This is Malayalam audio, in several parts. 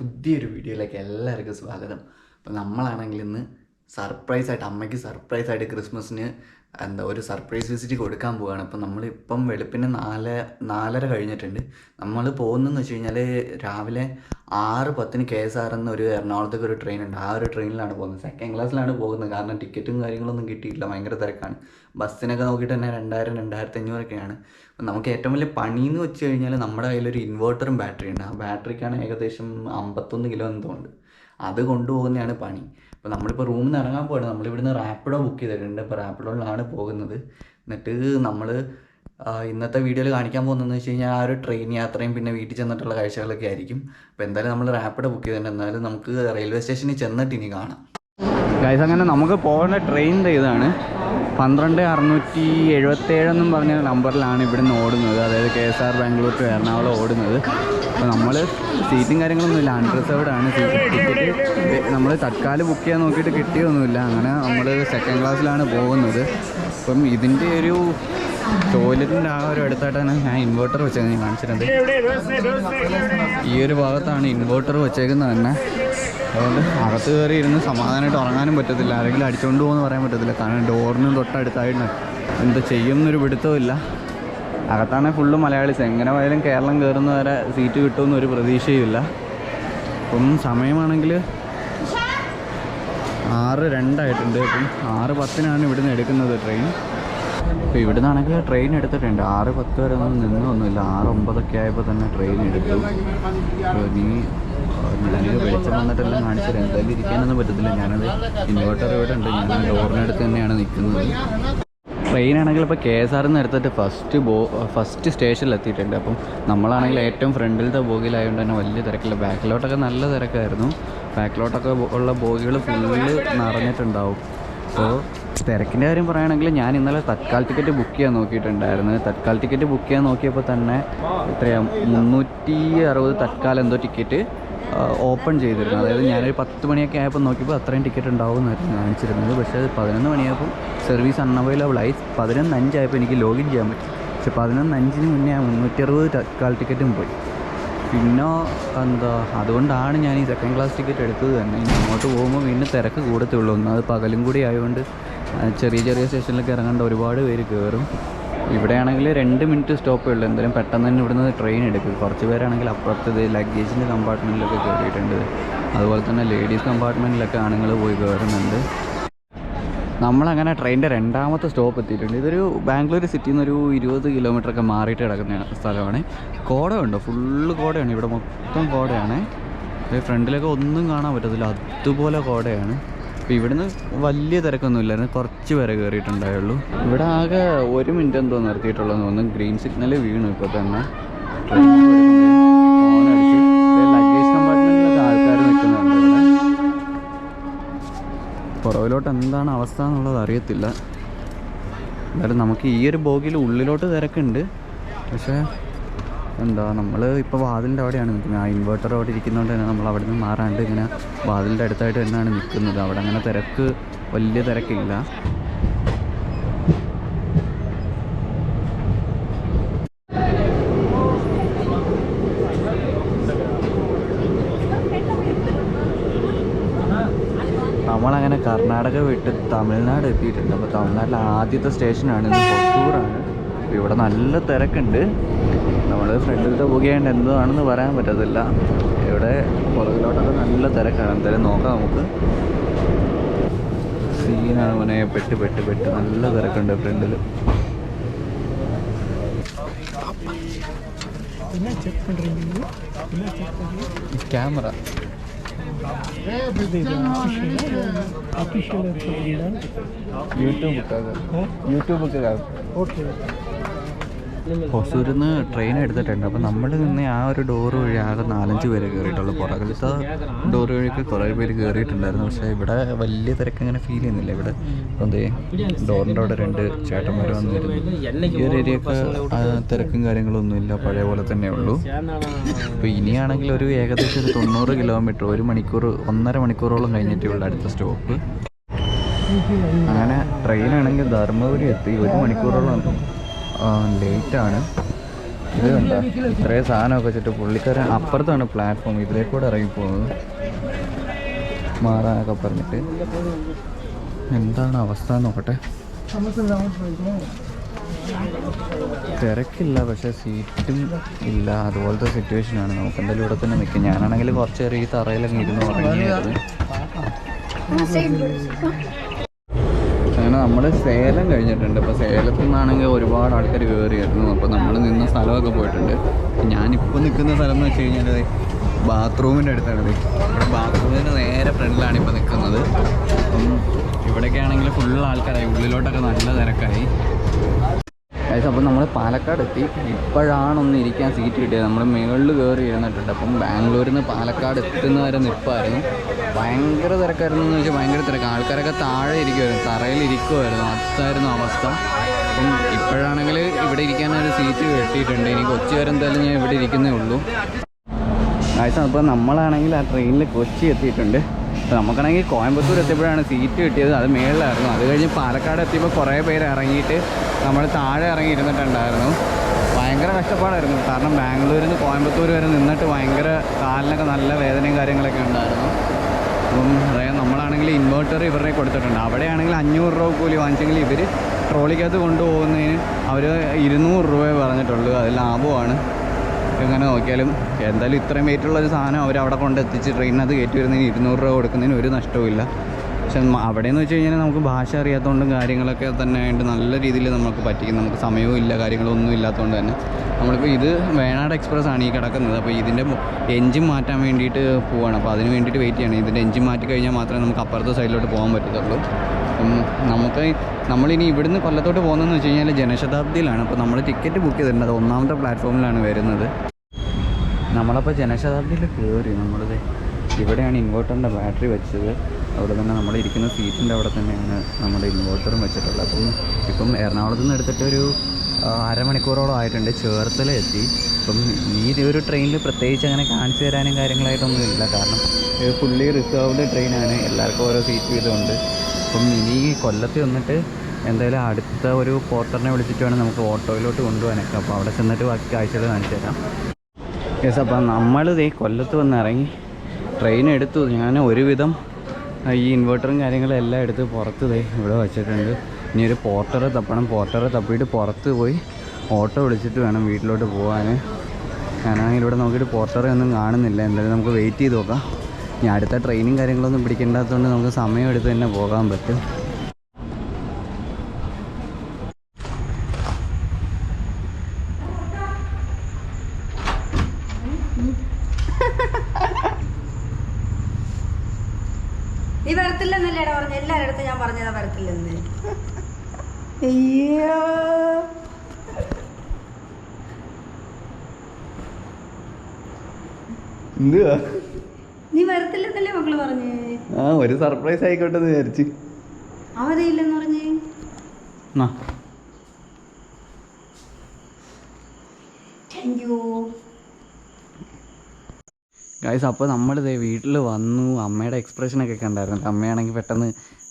പുതിയൊരു വീഡിയോയിലേക്ക് എല്ലാവർക്കും സ്വാഗതം. അപ്പോൾ നമ്മളാണെങ്കിൽ ഇന്ന് സർപ്രൈസ് ആയിട്ട് അമ്മയ്ക്ക് സർപ്രൈസ് ആയിട്ട് ക്രിസ്മസിന് എന്താ ഒരു സർപ്രൈസ് വിസിറ്റ് കൊടുക്കാൻ പോവുകയാണ് അപ്പോൾ നമ്മളിപ്പം വെളുപ്പിന് നാല് നാലര കഴിഞ്ഞിട്ടുണ്ട്. നമ്മൾ പോകുന്നതെന്ന് വെച്ച് കഴിഞ്ഞാൽ രാവിലെ ആറ് പത്തിന് കെ എസ് ആർ എന്ന ഒരു എറണാകുളത്തേക്ക് ഒരു ട്രെയിൻ ഉണ്ട്. ആ ഒരു ട്രെയിനിലാണ് പോകുന്നത്. സെക്കൻഡ് ക്ലാസ്സിലാണ് പോകുന്നത്. കാരണം ടിക്കറ്റും കാര്യങ്ങളൊന്നും കിട്ടിയിട്ടില്ല. ഭയങ്കര തിരക്കാണ്. ബസ്സിനൊക്കെ നോക്കിയിട്ട് തന്നെ രണ്ടായിരം രണ്ടായിരത്തി അഞ്ഞൂറൊക്കെയാണ് അപ്പം നമുക്ക് ഏറ്റവും വലിയ പണി എന്ന് വെച്ച് കഴിഞ്ഞാൽ നമ്മുടെ കയ്യിലൊരു ഇൻവേർട്ടറും ബാറ്ററി ഉണ്ട് ആ ബാറ്ററിക്കാണ് ഏകദേശം അമ്പത്തൊന്ന് കിലോ എന്തോ ഉണ്ട്. അത് കൊണ്ടുപോകുന്നതാണ് പണി. അപ്പോൾ നമ്മളിപ്പോൾ റൂമിൽ നിന്ന് ഇറങ്ങാൻ പോകണം നമ്മളിവിടുന്ന് റാപ്പിഡോ ബുക്ക് ചെയ്തിട്ടുണ്ട്. ഇപ്പോൾ റാപ്പിഡോയിലാണ് പോകുന്നത്. എന്നിട്ട് നമ്മൾ ഇന്നത്തെ വീഡിയോയിൽ കാണിക്കാൻ പോകുന്നതെന്ന് വെച്ച് കഴിഞ്ഞാൽ ആ ഒരു ട്രെയിൻ യാത്രയും പിന്നെ വീട്ടിൽ ചെന്നിട്ടുള്ള കാഴ്ചകളൊക്കെ ആയിരിക്കും. അപ്പോൾ എന്തായാലും നമ്മൾ റാപ്പിഡോ ബുക്ക് ചെയ്തിട്ടുണ്ട്. എന്നാലും നമുക്ക് റെയിൽവേ സ്റ്റേഷനിൽ ചെന്നിട്ട് ഇനി കാണാം. ഗൈസ് അങ്ങനെ നമുക്ക് പോകേണ്ട ട്രെയിൻ ഇതാണ്. പന്ത്രണ്ട് അറുന്നൂറ്റി എഴുപത്തേഴെന്നും പറഞ്ഞ നമ്പറിലാണ് ഇവിടുന്ന് ഓടുന്നത്. അതായത് K S R Bangalore to Ernakulam ഓടുന്നത്. അപ്പോൾ നമ്മൾ സീറ്റും കാര്യങ്ങളൊന്നും ഇല്ല അൺറിസർവ്ഡ് ആണ്. സീറ്റ് ടിക്കറ്റ് നമ്മൾ തൽക്കാലം ബുക്ക് ചെയ്യാൻ നോക്കിയിട്ട് കിട്ടിയൊന്നുമില്ല. അങ്ങനെ നമ്മൾ സെക്കൻഡ് ക്ലാസ്സിലാണ് പോകുന്നത്. അപ്പം ഇതിന്റെ ഒരു ടോയ്ലറ്റിന്റെ ആ ഒരു അടുത്തായിട്ടാണ് ഞാൻ ഇൻവേർട്ടർ വെച്ചത് ഞാൻ കാണിച്ചിട്ടുണ്ട് ഈ ഒരു ഭാഗത്താണ് ഇൻവേർട്ടർ വെച്ചേക്കുന്നത് തന്നെ. അതുകൊണ്ട് അകത്ത് കയറി ഇരുന്ന് സമാധാനമായിട്ട് ഉറങ്ങാനും പറ്റത്തില്ല. ആരെങ്കിലും അടിച്ചുകൊണ്ട് പോകുമെന്ന് പറയാൻ പറ്റത്തില്ല. കാരണം ഡോറിനും തൊട്ടടുത്തായിട്ട് എന്ത് ചെയ്യുമെന്നൊരു പിടുത്തമില്ല അകത്താണെങ്കിൽ ഫുള്ള് മലയാളീസ് എങ്ങനെ പോയാലും കേരളം കയറുന്ന വരെ സീറ്റ് കിട്ടുമെന്ന് ഒരു പ്രതീക്ഷയുമില്ല. അപ്പം സമയമാണെങ്കിൽ ആറ് രണ്ടായിട്ടുണ്ട്. അപ്പം ആറ് പത്തിനാണ് ഇവിടുന്ന് എടുക്കുന്നത് ട്രെയിൻ അപ്പോൾ ഇവിടുന്നാണെങ്കിൽ ട്രെയിൻ എടുത്തിട്ടുണ്ട്. ആറ് പത്ത് വരെ ഒന്നും നിന്നൊന്നുമില്ല ആറ് ഒമ്പതൊക്കെ ആയപ്പോൾ തന്നെ ട്രെയിൻ എടുത്തു. നീ ഞാനിത് വെളിച്ചം വന്നിട്ടെല്ലാം കാണിച്ചു തരാം എന്തായാലും ഇരിക്കാനൊന്നും പറ്റത്തില്ല. ഞാനത് ഇൻവേർട്ടർ ഇവിടെ ഉണ്ട്. ഞാൻ ഡോറിനടുത്ത് തന്നെയാണ് നിൽക്കുന്നത്. ട്രെയിനാണെങ്കിൽ ഇപ്പോൾ കെ എസ് ആർ നിന്ന് എടുത്തിട്ട് ഫസ്റ്റ് ബോ ഫസ്റ്റ് സ്റ്റേഷനിൽ എത്തിയിട്ടുണ്ട്. അപ്പം നമ്മളാണെങ്കിൽ ഏറ്റവും ഫ്രണ്ടിലത്തെ ബോഗിലായതുകൊണ്ട് തന്നെ വലിയ തിരക്കില്ല. ബാക്കിലോട്ടൊക്കെ നല്ല തിരക്കായിരുന്നു. ബാക്കിലോട്ടൊക്കെ ഉള്ള ബോഗികൾ ഫുള്ള് നിറഞ്ഞിട്ടുണ്ടാവും. അപ്പോൾ തിരക്കിന്റെ കാര്യം പറയുകയാണെങ്കിൽ ഞാൻ ഇന്നലെ തത്കാൽ ടിക്കറ്റ് ബുക്ക് ചെയ്യാൻ നോക്കിയിട്ടുണ്ടായിരുന്നു. തത്കാൽ ടിക്കറ്റ് ബുക്ക് ചെയ്യാൻ നോക്കിയപ്പോൾ തന്നെ എത്രയാ മുന്നൂറ്റി അറുപത് തത്കാൽ എന്തോ ടിക്കറ്റ് ഓപ്പൺ ചെയ്തിരുന്നു. അതായത് ഞാനൊരു പത്ത് മണിയൊക്കെ ആയപ്പോൾ നോക്കിയപ്പോൾ അത്രയും ടിക്കറ്റ് ഉണ്ടാവുമെന്നായിരുന്നു കാണിച്ചിരുന്നത്. പക്ഷേ അത് പതിനൊന്ന് മണിയായപ്പോൾ സർവീസ് അൺഅവൈലബിൾ ആയി. പതിനൊന്ന് അഞ്ചായപ്പോൾ എനിക്ക് ലോഗിൻ ചെയ്യാൻ പറ്റും. പക്ഷേ പതിനൊന്ന് അഞ്ചിന് മുന്നേ മുന്നൂറ്റി അറുപത് തത്കാൽ ടിക്കറ്റും പോയി. പിന്നെ എന്താ അതുകൊണ്ടാണ് ഞാൻ ഈ സെക്കൻഡ് ക്ലാസ് ടിക്കറ്റ് എടുത്തത് തന്നെ. ഇനി അങ്ങോട്ട് പോകുമ്പോൾ വീണ്ടും തിരക്ക് കൂടത്തുള്ളൂ. ഒന്നത് പകലും കൂടി ആയതുകൊണ്ട് ചെറിയ ചെറിയ സ്റ്റേഷനിലൊക്കെ ഇറങ്ങേണ്ട ഒരുപാട് പേര് കയറും ഇവിടെയാണെങ്കിൽ രണ്ട് മിനിറ്റ് സ്റ്റോപ്പേ ഉള്ളൂ. എന്തായാലും പെട്ടെന്ന് തന്നെ ഇവിടുന്ന് ട്രെയിൻ എടുക്കും. കുറച്ച് പേരാണെങ്കിൽ അപ്പുറത്തത് ലഗേജിന്റെ കമ്പാർട്ട്മെന്റിലൊക്കെ കയറിയിട്ടുണ്ട് അതുപോലെ തന്നെ ലേഡീസ് കമ്പാർട്ട്മെന്റിലൊക്കെ ആണുങ്ങൾ പോയി കയറുന്നുണ്ട് നമ്മളങ്ങനെ ട്രെയിനിന്റെ രണ്ടാമത്തെ സ്റ്റോപ്പ് എത്തിയിട്ടുണ്ട്. ഇതൊരു ബാംഗ്ലൂർ സിറ്റിയിൽ നിന്നൊരു ഇരുപത് കിലോമീറ്റർ ഒക്കെ മാറിയിട്ട് കിടക്കുന്ന സ്ഥലമാണ്. കോടയുണ്ട്? ഫുള്ള് കോടയാണ്. ഇവിടെ മൊത്തം കോടയാണ്. ഫ്രണ്ടിലൊക്കെ ഒന്നും കാണാൻ പറ്റത്തില്ല. അതുപോലെ കോടയാണ്. അപ്പോൾ ഇവിടുന്ന് വലിയ തിരക്കൊന്നുമില്ലായിരുന്നു കുറച്ച് പേരെ കയറിയിട്ടുണ്ടായുള്ളൂ ഇവിടെ ആകെ ഒരു മിനിറ്റ് എന്തോ നിർത്തിയിട്ടുള്ളതെന്ന് തോന്നുന്നു. ഗ്രീൻ സിഗ്നൽ വീണു ഇപ്പോൾ തന്നെ. പുറകിലോട്ട് എന്താണ് അവസ്ഥ എന്നുള്ളത് അറിയത്തില്ല. എന്തായാലും നമുക്ക് ഈ ഒരു ബോഗിയിൽ ഉള്ളിലോട്ട് തിരക്കുണ്ട്. പക്ഷേ എന്താ നമ്മൾ ഇപ്പോൾ വാതിലിന്റെ അവിടെയാണ് നിൽക്കുന്നത്. ആ ഇൻവേർട്ടർ അവിടെ ഇരിക്കുന്നതുകൊണ്ട് തന്നെ നമ്മൾ അവിടെ നിന്ന് മാറാണ്ട് ഇങ്ങനെ വാതിലിന്റെ അടുത്തായിട്ട് തന്നെയാണ് നിൽക്കുന്നത്. അവിടെ അങ്ങനെ തിരക്ക് വലിയ തിരക്കില്ല നമ്മളങ്ങനെ കർണാടക വിട്ട് തമിഴ്നാട് എത്തിയിട്ടുണ്ട്. അപ്പോൾ തമിഴ്നാട്ടിലെ ആദ്യത്തെ സ്റ്റേഷനാണ്. കൊട്ടൂറാണ് അപ്പോൾ ഇവിടെ നല്ല തിരക്കുണ്ട്. നമ്മൾ ഫ്രണ്ടിലത്തെ പുകയുണ്ട് എന്താണെന്ന് പറയാൻ പറ്റത്തില്ല. ഇവിടെ പുറകിലോട്ടൊക്കെ നല്ല തിരക്കാണ്. എന്തായാലും നോക്കാം നമുക്ക്. സീനാണ് മോനെ. പെട്ട് പെട്ട് പെട്ട്. നല്ല തിരക്കുണ്ട് ഫ്രണ്ടിൽ ക്യാമറ अफिशियल यूट्यूब का यूट्यूब का ओके ഹൊസൂരിൽ നിന്ന് ട്രെയിൻ എടുത്തിട്ടുണ്ട്. അപ്പോൾ നമ്മൾ നിന്ന് ആ ഒരു ഡോർ വഴി ആകെ നാലഞ്ച് പേര് കയറിയിട്ടുള്ളൂ പുറകിലത്തെ ഡോർ വഴിയൊക്കെ കുറേ പേര് കയറിയിട്ടുണ്ടായിരുന്നു പക്ഷേ ഇവിടെ വലിയ തിരക്കങ്ങനെ ഫീൽ ചെയ്യുന്നില്ല. ഇവിടെ ഇപ്പം എന്തേ ഡോറിന്റെ അവിടെ രണ്ട് ചേട്ടന്മാർ വന്നിരുന്നു. ഈ ഒരു ഏരിയയൊക്കെ തിരക്കും കാര്യങ്ങളൊന്നും ഇല്ല. പഴയ പോലെ തന്നെ ഉള്ളൂ. അപ്പോൾ ഇനിയാണെങ്കിൽ ഒരു ഏകദേശം ഒരു തൊണ്ണൂറ് കിലോമീറ്റർ ഒരു മണിക്കൂർ ഒന്നര മണിക്കൂറോളം കഴിഞ്ഞിട്ടേ ഉള്ളൂ അടുത്ത സ്റ്റോപ്പ് അങ്ങനെ ട്രെയിനാണെങ്കിൽ ധർമ്മപുരി എത്തി. ഒരു മണിക്കൂറോളം ലേറ്റാണ് ഇത് കണ്ടോ? ഇത്രയും സാധനമൊക്കെ വെച്ചിട്ട് പുള്ളിക്കാരൻ അപ്പുറത്താണ് പ്ലാറ്റ്ഫോം ഇതിലേക്ക് കൂടെ ഇറങ്ങി പോകുന്നത് മാറാനൊക്കെ പറഞ്ഞിട്ട്. എന്താണ് അവസ്ഥ നോക്കട്ടെ. തിരക്കില്ല പക്ഷേ സീറ്റും ഇല്ല. അതുപോലത്തെ സിറ്റുവേഷനാണ് നമുക്ക് എന്തായാലും ഇവിടെ തന്നെ നിൽക്കും. ഞാനാണെങ്കിൽ കുറച്ച് ഈ തറയിലങ്ങ് ഇരുന്ന് ഉറങ്ങിയായിരുന്നു. നമ്മൾ സേലം കഴിഞ്ഞിട്ടുണ്ട്. അപ്പോൾ സേലത്തു നിന്നാണെങ്കിൽ ഒരുപാട് ആൾക്കാർ കയറിയായിരുന്നു അപ്പോൾ നമ്മൾ നിന്ന സ്ഥലമൊക്കെ പോയിട്ടുണ്ട്. ഞാനിപ്പോൾ നിൽക്കുന്ന സ്ഥലം എന്ന് വെച്ച് കഴിഞ്ഞാൽ ബാത്റൂമിന്റെ അടുത്താണ്. ഇവിടെ ബാത്റൂമിന്റെ നേരെ ഫ്രണ്ടിലാണ് ഇപ്പോൾ നിൽക്കുന്നത് അപ്പം ഇവിടെയൊക്കെ ആണെങ്കിൽ ഫുൾ ആൾക്കാരായി. ഉള്ളിലോട്ടൊക്കെ നല്ല തിരക്കായി. ഗൈസ് അപ്പം നമ്മൾ പാലക്കാട് എത്തി ഇപ്പോഴാണൊന്ന് ഇരിക്കാൻ സീറ്റ് കിട്ടിയത്. നമ്മൾ മുകളിൽ കയറി ഇരുന്നിട്ടുണ്ട്. അപ്പം ബാംഗ്ലൂരിൽ നിന്ന് പാലക്കാട് എത്തുന്ന വരെ നിൽപ്പായിരുന്നു ഭയങ്കര തിരക്കായിരുന്നു എന്ന് വെച്ചാൽ ഭയങ്കര തിരക്ക്. ആൾക്കാരൊക്കെ താഴെ ഇരിക്കുമായിരുന്നു തറയിൽ ഇരിക്കുമായിരുന്നു അതായിരുന്നു അവസ്ഥ. അപ്പം ഇപ്പോഴാണെങ്കിൽ ഇവിടെ ഇരിക്കാനൊരു സീറ്റ് കിട്ടിയിട്ടുണ്ട്. ഇനി കൊച്ചി വരെ എന്തായാലും ഞാൻ ഇവിടെ ഇരിക്കുന്നേ ഉള്ളൂ. ഗൈസ് അപ്പോൾ നമ്മളാണെങ്കിൽ ആ ട്രെയിനിൽ കൊച്ചി എത്തിയിട്ടുണ്ട്. നമുക്കാണെങ്കിൽ കോയമ്പത്തൂർ എത്തിയപ്പോഴാണ് സീറ്റ് കിട്ടിയത്. അത് മേളിലായിരുന്നു. അത് കഴിഞ്ഞ് പാലക്കാട് എത്തിയപ്പോൾ കുറേ പേര് ഇറങ്ങിയിട്ട് നമ്മൾ താഴെ ഇറങ്ങി ഇരുന്നിട്ടുണ്ടായിരുന്നു. ഭയങ്കര കഷ്ടപ്പാടായിരുന്നു. കാരണം ബാംഗ്ലൂരിൽ നിന്ന് കോയമ്പത്തൂർ വരെ നിന്നിട്ട് ഭയങ്കര കാലിനൊക്കെ നല്ല വേദനയും കാര്യങ്ങളൊക്കെ ഉണ്ടായിരുന്നു. അപ്പം അതായത് നമ്മളാണെങ്കിൽ ഇൻവേർട്ടർ ഇവരുടെ കൊടുത്തിട്ടുണ്ട്. അവിടെയാണെങ്കിൽ അഞ്ഞൂറ് രൂപ കൂലി വാങ്ങിച്ചെങ്കിൽ ഇവർ ട്രോളിക്കകത്ത് കൊണ്ടുപോകുന്നതിന് അവർ ഇരുന്നൂറ് രൂപയെ പറഞ്ഞിട്ടുള്ളൂ. അത് ലാഭമാണ്. എങ്ങനെ നോക്കിയാലും എന്തായാലും ഇത്രയും വെയിറ്റുള്ള ഒരു സാധനം അവർ അവിടെ കൊണ്ട് എത്തിച്ച് ട്രെയിനിനകത്ത് കയറ്റി വരുന്നതിന് ഇരുന്നൂറ് രൂപ കൊടുക്കുന്നതിന് ഒരു നഷ്ടവുമില്ല. പക്ഷെ അവിടെ അവിടെയെന്ന് വെച്ച് കഴിഞ്ഞാൽ നമുക്ക് ഭാഷ അറിയാത്തതുകൊണ്ടും കാര്യങ്ങളൊക്കെ തന്നെ ആയിട്ട് നല്ല രീതിയിൽ നമുക്ക് പറ്റിക്കും. നമുക്ക് സമയവും ഇല്ല കാര്യങ്ങളൊന്നും ഇല്ലാത്തതുകൊണ്ട് തന്നെ. നമ്മളിപ്പോൾ ഇത് വേണാട് എക്സ്പ്രസ് ആണ് ഈ കിടക്കുന്നത്. അപ്പോൾ ഇതിന്റെ എഞ്ചിൻ മാറ്റാൻ വേണ്ടിയിട്ട് പോവാണ്. അപ്പോൾ അതിന് വേണ്ടിയിട്ട് വെയിറ്റ് ചെയ്യണം. ഇതിന്റെ എഞ്ചിൻ മാറ്റി കഴിഞ്ഞാൽ മാത്രമേ നമുക്ക് അപ്പുറത്തെ സൈഡിലോട്ട് പോകാൻ പറ്റത്തുള്ളൂ. അപ്പം നമുക്ക് നമ്മളിനി ഇവിടുന്ന് കൊല്ലത്തോട്ട് പോകുന്നതെന്ന് വെച്ച് കഴിഞ്ഞാൽ ജനശതാബ്ദിയിലാണ്. അപ്പോൾ നമ്മൾ ടിക്കറ്റ് ബുക്ക് ചെയ്തിട്ടുണ്ട്. അത് ഒന്നാമത്തെ പ്ലാറ്റ്ഫോമിലാണ് വരുന്നത്. നമ്മളപ്പോൾ ജനശതാബ്ദിയിൽ കയറി നമ്മളിത് ഇവിടെയാണ് ഇൻവേർട്ടറിന്റെ ബാറ്ററി വെച്ചത്. അവിടെ തന്നെ നമ്മൾ ഇരിക്കുന്ന സീറ്റിന്റെ അവിടെ തന്നെയാണ് നമ്മുടെ ഇൻവേർട്ടറും വെച്ചിട്ടുള്ളത്. അപ്പം ഇപ്പം എറണാകുളത്ത് നിന്ന് എടുത്തിട്ട് ഒരു അരമണിക്കൂറോളം ആയിട്ടുണ്ട് ചേർത്തല എത്തി അപ്പം ഈ ഒരു ട്രെയിനിൽ പ്രത്യേകിച്ച് അങ്ങനെ കാണിച്ചു തരാനും കാര്യങ്ങളായിട്ടൊന്നും ഇല്ല. കാരണം ഫുള്ളി റിസർവ്ഡ് ട്രെയിനാണ്. എല്ലാവർക്കും ഓരോ സീറ്റ് വീതമുണ്ട്. അപ്പം ഇനി കൊല്ലത്ത് വന്നിട്ട് എന്തായാലും അടുത്ത ഒരു പോർട്ടറിനെ വിളിച്ചിട്ട് വേണം നമുക്ക് ഓട്ടോയിലോട്ട് കൊണ്ടുപോകാനൊക്കെ. അപ്പോൾ അവിടെ ചെന്നിട്ട് ബാക്കി കാഴ്ചകൾ കാണിച്ചു തരാം. യെസ് അപ്പം നമ്മൾ ദേ കൊല്ലത്ത് വന്ന് ഇറങ്ങി ട്രെയിൻ എടുത്തു. ഞാൻ ഒരുവിധം ഈ ഇൻവെർട്ടറും കാര്യങ്ങളും എല്ലാം എടുത്ത് പുറത്ത് ദേ ഇവിടെ വെച്ചിട്ടുണ്ട്. ഇനി ഒരു പോർട്ടറെ തപ്പണം. പോർട്ടറെ തപ്പിയിട്ട് പുറത്ത് പോയി ഓട്ടോ വിളിച്ചിട്ട് വേണം വീട്ടിലോട്ട് പോകാൻ ഞാനാണെങ്കിൽ ഇവിടെ നോക്കിയിട്ട് പോർട്ടറെ ഒന്നും കാണുന്നില്ല. എന്തായാലും നമുക്ക് വെയിറ്റ് ചെയ്ത് നോക്കാം. ഇനി അടുത്ത ട്രെയിനും കാര്യങ്ങളൊന്നും പിടിക്കേണ്ടാത്തതുകൊണ്ട് നമുക്ക് സമയം എടുത്ത് തന്നെ പോകാൻ പറ്റും. നീ വരത്തില്ലെന്നല്ലേടാ പറഞ്ഞ? എല്ലാവരുടെ അടുത്ത് ഞാൻ പറഞ്ഞതാ വരത്തില്ലെന്ന്. അയ്യോ. എന്തുവാ? നീ വരത്തില്ലെന്നല്ലേ മക്കൾ പറഞ്ഞേ? ആ ഒരു സർപ്രൈസ് ആയിക്കോട്ടെ എന്ന് വിചാരിച്ച്. അവധിയില്ലെന്ന് പറഞ്ഞേ? താങ്ക് യു ഗൈസ് അപ്പോൾ നമ്മളിതേ വീട്ടിൽ വന്നു. അമ്മയുടെ എക്സ്പ്രഷനൊക്കെ കണ്ടായിരുന്നു. അമ്മയാണെങ്കിൽ പെട്ടെന്ന്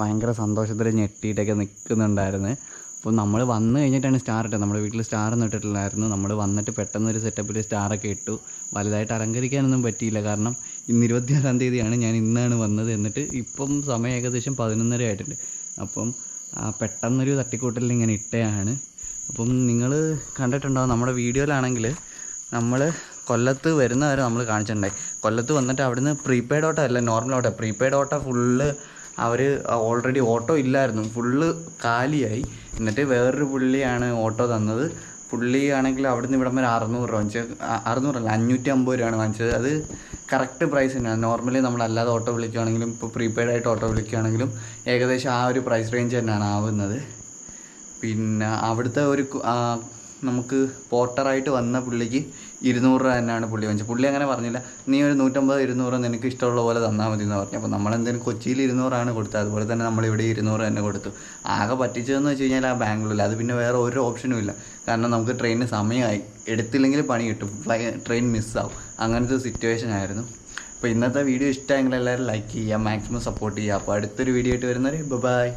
ഭയങ്കര സന്തോഷത്തിൽ ഞെട്ടിയിട്ടൊക്കെ നിൽക്കുന്നുണ്ടായിരുന്നു അപ്പോൾ നമ്മൾ വന്നു കഴിഞ്ഞിട്ടാണ് സ്റ്റാർ ഇട്ടത്. നമ്മുടെ വീട്ടിൽ സ്റ്റാർ ഒന്നും ഇട്ടിട്ടില്ലായിരുന്നു. നമ്മൾ വന്നിട്ട് പെട്ടെന്ന് ഒരു സെറ്റപ്പിൽ സ്റ്റാറൊക്കെ ഇട്ടു. വലുതായിട്ട് അലങ്കരിക്കാനൊന്നും പറ്റിയില്ല. കാരണം ഇന്ന് ഇരുപത്തിയാറാം തീയതിയാണ്. ഞാൻ ഇന്നാണ് വന്നത് എന്നിട്ട് ഇപ്പം സമയം ഏകദേശം പതിനൊന്നര ആയിട്ടുണ്ട്. അപ്പം പെട്ടെന്നൊരു തട്ടിക്കൂട്ടലിൽ ഇങ്ങനെ ഇട്ടയാണ്. അപ്പം നിങ്ങൾ കണ്ടിട്ടുണ്ടാവും നമ്മുടെ വീഡിയോയിലാണെങ്കിൽ നമ്മൾ കൊല്ലത്ത് വരുന്ന വരെ നമ്മൾ കാണിച്ചിട്ടുണ്ടായി. കൊല്ലത്ത് വന്നിട്ട് അവിടുന്ന് പ്രീപെയ്ഡ് ഓട്ടോ അല്ല normal auto prepaid auto full അവർ ഓൾറെഡി ഓട്ടോ ഇല്ലായിരുന്നു. ഫുള്ള് കാലിയായി. എന്നിട്ട് വേറൊരു പുള്ളിയാണ് ഓട്ടോ തന്നത്. പുള്ളി ആണെങ്കിൽ അവിടുന്ന് ഇവിടം വരെ അറുന്നൂറ് രൂപ വാങ്ങിച്ചത് അറുന്നൂറല്ല അഞ്ഞൂറ്റി അമ്പത് രൂപയാണ് വാങ്ങിച്ചത്. അത് കറക്റ്റ് പ്രൈസ് തന്നെയാണ്. നോർമലി നമ്മൾ അല്ലാതെ ഓട്ടോ വിളിക്കുകയാണെങ്കിലും ഇപ്പോൾ പ്രീപെയ്ഡ് ആയിട്ട് ഓട്ടോ വിളിക്കുകയാണെങ്കിലും ഏകദേശം ആ ഒരു പ്രൈസ് റേഞ്ച് തന്നെയാണ് ആവുന്നത്. പിന്നെ അവിടുത്തെ ഒരു നമുക്ക് പോർട്ടറായിട്ട് വന്ന പുള്ളിക്ക് ഇരുന്നൂറ് രൂപ തന്നെയാണ് പുള്ളി വാങ്ങിച്ചത്. പുള്ളി അങ്ങനെ പറഞ്ഞില്ല നീ ഒരു നൂറ്റമ്പത് ഇരുന്നൂറ് നിനക്ക് ഇഷ്ടമുള്ള പോലെ തന്നാൽ മതി എന്ന് പറഞ്ഞു. അപ്പോൾ നമ്മളെന്തെങ്കിലും കൊച്ചിയിൽ ഇരുന്നൂറാണ് കൊടുത്തത്. അതുപോലെ തന്നെ നമ്മളിവിടെ ഇരുന്നൂറ് തന്നെ കൊടുത്തു. ആകെ പറ്റിച്ചതെന്ന് വെച്ച് കഴിഞ്ഞാൽ ആ ബാംഗ്ലൂരിൽ അത് പിന്നെ വേറെ ഒരു ഓപ്ഷനും ഇല്ല. കാരണം നമുക്ക് ട്രെയിനിന് സമയമായി. എടുത്തില്ലെങ്കിൽ പണി കിട്ടും. ട്രെയിൻ മിസ്സാവും. അങ്ങനത്തെ സിറ്റുവേഷൻ ആയിരുന്നു. അപ്പോൾ ഇന്നത്തെ വീഡിയോ ഇഷ്ടമെങ്കിൽ എല്ലാവരും ലൈക്ക് ചെയ്യുക മാക്സിമം സപ്പോർട്ട് ചെയ്യുക. അപ്പോൾ അടുത്തൊരു വീഡിയോ ആയിട്ട് വരുന്നവരെ ബൈ